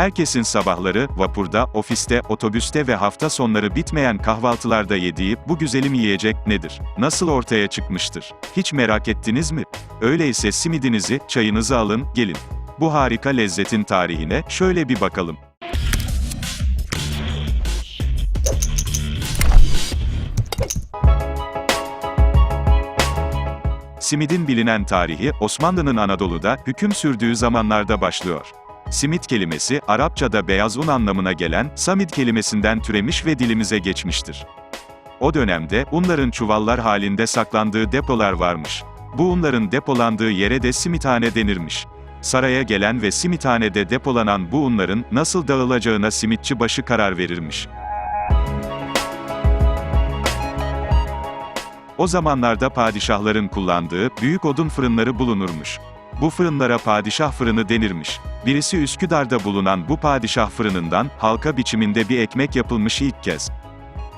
Herkesin sabahları, vapurda, ofiste, otobüste ve hafta sonları bitmeyen kahvaltılarda yediği bu güzelim yiyecek nedir? Nasıl ortaya çıkmıştır? Hiç merak ettiniz mi? Öyleyse simidinizi, çayınızı alın, gelin. Bu harika lezzetin tarihine şöyle bir bakalım. Simidin bilinen tarihi, Osmanlı'nın Anadolu'da hüküm sürdüğü zamanlarda başlıyor. Simit kelimesi, Arapçada beyaz un anlamına gelen, samid kelimesinden türemiş ve dilimize geçmiştir. O dönemde, unların çuvallar halinde saklandığı depolar varmış. Bu unların depolandığı yere de simithane denirmiş. Saraya gelen ve simithanede depolanan bu unların, nasıl dağılacağına simitçi başı karar verirmiş. O zamanlarda padişahların kullandığı büyük odun fırınları bulunurmuş. Bu fırınlara padişah fırını denirmiş. Birisi Üsküdar'da bulunan bu padişah fırınından halka biçiminde bir ekmek yapılmış ilk kez.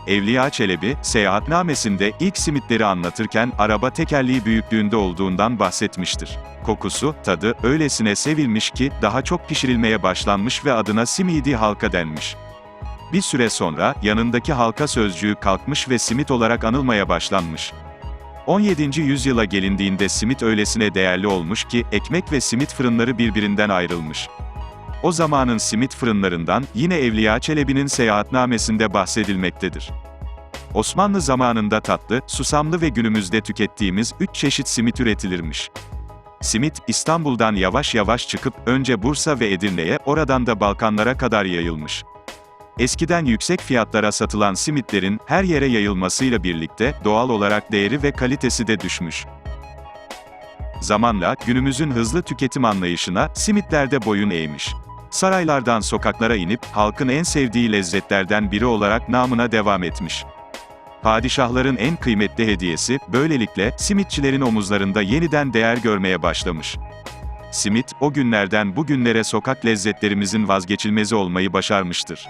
Evliya Çelebi, seyahatnamesinde ilk simitleri anlatırken araba tekerleği büyüklüğünde olduğundan bahsetmiştir. Kokusu, tadı öylesine sevilmiş ki daha çok pişirilmeye başlanmış ve adına simidi halka denmiş. Bir süre sonra, yanındaki halka sözcüğü kalkmış ve simit olarak anılmaya başlanmış. 17. yüzyıla gelindiğinde simit öylesine değerli olmuş ki, ekmek ve simit fırınları birbirinden ayrılmış. O zamanın simit fırınlarından, yine Evliya Çelebi'nin seyahatnamesinde bahsedilmektedir. Osmanlı zamanında tatlı, susamlı ve günümüzde tükettiğimiz üç çeşit simit üretilirmiş. Simit, İstanbul'dan yavaş yavaş çıkıp, önce Bursa ve Edirne'ye, oradan da Balkanlara kadar yayılmış. Eskiden yüksek fiyatlara satılan simitlerin her yere yayılmasıyla birlikte doğal olarak değeri ve kalitesi de düşmüş. Zamanla günümüzün hızlı tüketim anlayışına simitler de boyun eğmiş. Saraylardan sokaklara inip halkın en sevdiği lezzetlerden biri olarak namına devam etmiş. Padişahların en kıymetli hediyesi böylelikle simitçilerin omuzlarında yeniden değer görmeye başlamış. Simit, o günlerden bugünlere sokak lezzetlerimizin vazgeçilmezi olmayı başarmıştır.